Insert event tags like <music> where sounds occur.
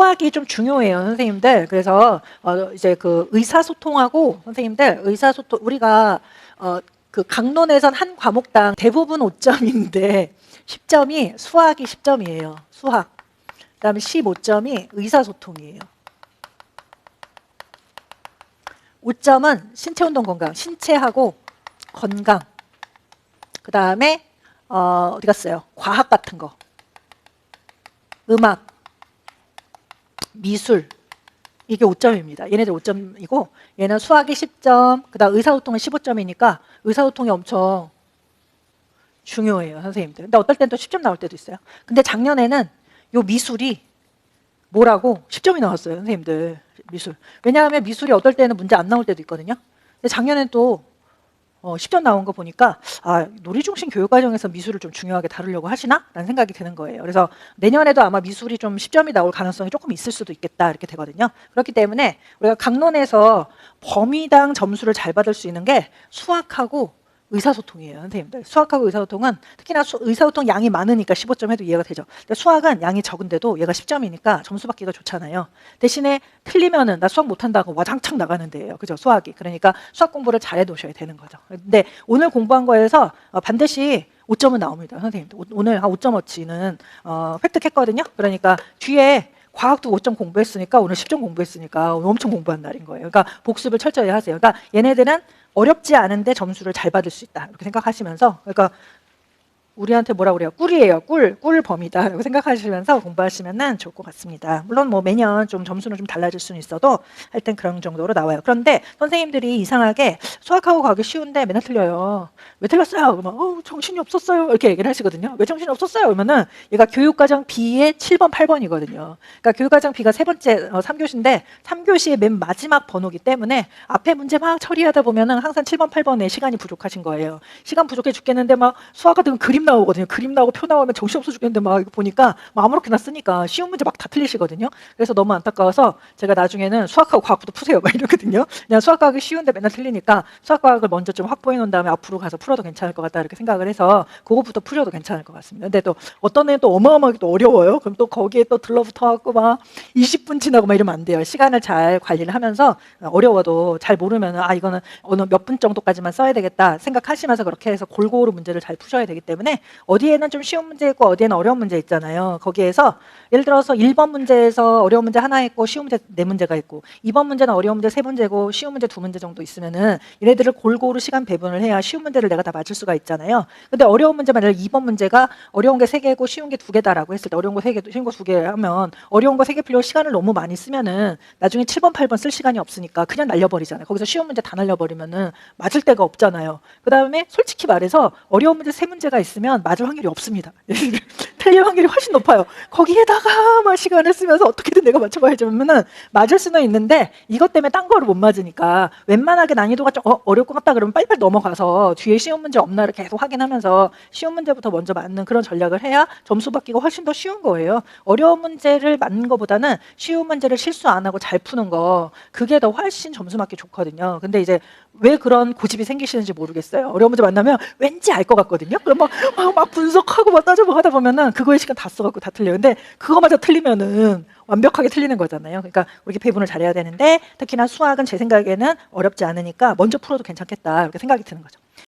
수학이 좀 중요해요, 선생님들. 그래서 어, 이제 그 의사소통하고 선생님들 의사소통 우리가 어, 그 강론에선 한 과목당 대부분 5점인데 10점이 수학이 10점이에요. 수학. 그다음에 15점이 의사소통이에요. 5점은 신체 운동 건강, 신체하고 건강. 그다음에 어, 어디 갔어요? 과학 같은 거. 음악, 미술 이게 5점입니다. 얘네들 5점이고 얘는 수학이 10점, 그다음 의사소통은 15점이니까 의사소통이 엄청 중요해요, 선생님들. 근데 어떨 땐 또 10점 나올 때도 있어요. 근데 작년에는 요 미술이 뭐라고 10점이 나왔어요, 선생님들. 미술. 왜냐하면 미술이 어떨 때는 문제 안 나올 때도 있거든요. 근데 작년엔 또 어, 10점 나온 거 보니까 아, 놀이중심 교육과정에서 미술을 좀 중요하게 다루려고 하시나? 라는 생각이 드는 거예요. 그래서 내년에도 아마 미술이 좀 10점이 나올 가능성이 조금 있을 수도 있겠다 이렇게 되거든요. 그렇기 때문에 우리가 강론에서 범위당 점수를 잘 받을 수 있는 게 수학하고 의사소통이에요, 선생님들. 수학하고 의사소통은 특히나 수- 의사소통 양이 많으니까 15점 해도 이해가 되죠. 근데 수학은 양이 적은데도 얘가 10점이니까 점수 받기가 좋잖아요. 대신에 틀리면은 나 수학 못한다고 와장창 나가는 데예요. 그죠? 수학이. 그러니까 수학 공부를 잘해 놓으셔야 되는 거죠. 근데 오늘 공부한 거에서 어, 반드시 5점은 나옵니다, 선생님들. 오- 오늘 한 5점어치는 어, 획득했거든요. 그러니까 뒤에 과학도 5점 공부했으니까 오늘 10점 공부했으니까 오늘 엄청 공부한 날인 거예요. 그러니까 복습을 철저히 하세요. 그러니까 얘네들은 어렵지 않은데 점수를 잘 받을 수 있다. 이렇게 생각하시면서 그러니까 우리한테 뭐라 그래요? 꿀이에요. 꿀, 꿀 범이다. 이렇게 생각하시면서 공부하시면 좋을 것 같습니다. 물론 뭐 매년 좀 점수는 좀 달라질 수는 있어도 하여튼 그런 정도로 나와요. 그런데 선생님들이 이상하게 수학하고 과학이 쉬운데 맨날 틀려요. 왜 틀렸어요? 그러면 어, 정신이 없었어요. 이렇게 얘기를 하시거든요. 왜 정신이 없었어요? 그러면은 얘가 교육과정 B의 7번, 8번이거든요. 그러니까 교육과정 B가 세 번째 어, 3교시인데 3교시의 맨 마지막 번호기 때문에 앞에 문제 막 처리하다 보면은 항상 7번, 8번에 시간이 부족하신 거예요. 시간 부족해 죽겠는데 막 수학 같은 건 그림 나오거든요. 그림 나오고 표 나오면 정신없어 죽겠는데 막 보니까 막 아무렇게나 쓰니까 쉬운 문제 막 다 틀리시거든요. 그래서 너무 안타까워서 제가 나중에는 수학하고 과학부터 푸세요. 막 이러거든요. 그냥 수학과학이 쉬운데 맨날 틀리니까 수학과학을 먼저 좀 확보해 놓은 다음에 앞으로 가서 풀어도 괜찮을 것 같다 이렇게 생각을 해서 그거부터 풀어도 괜찮을 것 같습니다. 근데 또 어떤 애는 또 어마어마하게 또 어려워요. 그럼 또 거기에 또 들러붙어 갖고 막 20분 지나고 막 이러면 안 돼요. 시간을 잘 관리를 하면서 어려워도 잘 모르면 아 이거는 어느 몇 분 정도까지만 써야 되겠다 생각하시면서 그렇게 해서 골고루 문제를 잘 푸셔야 되기 때문에 어디에는 좀 쉬운 문제 있고 어디에는 어려운 문제 있잖아요. 거기에서 예를 들어서 1번 문제에서 어려운 문제 하나 있고 쉬운 문제 네 문제가 있고 2번 문제는 어려운 문제 세 문제고 쉬운 문제 두 문제 정도 있으면은 얘네들을 골고루 시간 배분을 해야 쉬운 문제를 내가 다 맞출 수가 있잖아요. 근데 어려운 문제 만약 2번 문제가 어려운 게 세 개고 쉬운 게 두 개다라고 했을 때 어려운 거 세 개, 쉬운 거 두 개 하면 어려운 거 세 개 풀려고 시간을 너무 많이 쓰면은 나중에 7번, 8번 쓸 시간이 없으니까 그냥 날려버리잖아요. 거기서 쉬운 문제 다 날려버리면은 맞을 데가 없잖아요. 그 다음에 솔직히 말해서 어려운 문제 세 문제가 있으면 맞을 확률이 없습니다. <laughs> 틀릴 확률이 훨씬 높아요. 거기에다가 막 시간을 쓰면서 어떻게든 내가 맞춰봐야지 하면은 맞을 수는 있는데 이것 때문에 딴 거를 못 맞으니까 웬만하게 난이도가 좀 어, 어려울 것 같다 그러면 빨리빨리 넘어가서 뒤에 쉬운 문제 없나를 계속 확인하면서 쉬운 문제부터 먼저 맞는 그런 전략을 해야 점수 받기가 훨씬 더 쉬운 거예요. 어려운 문제를 맞는 것보다는 쉬운 문제를 실수 안 하고 잘 푸는 거 그게 더 훨씬 점수 맞기 좋거든요. 근데 이제 왜 그런 고집이 생기시는지 모르겠어요. 어려운 문제 만나면 왠지 알 것 같거든요. 그럼 막, 막, 막 분석하고 막 따져보고 하다 보면은 그거에 시간 다 써갖고 다 틀려요. 근데 그거마저 틀리면은 완벽하게 틀리는 거잖아요. 그러니까 우리 배분을 잘해야 되는데 특히나 수학은 제 생각에는 어렵지 않으니까 먼저 풀어도 괜찮겠다 이렇게 생각이 드는 거죠.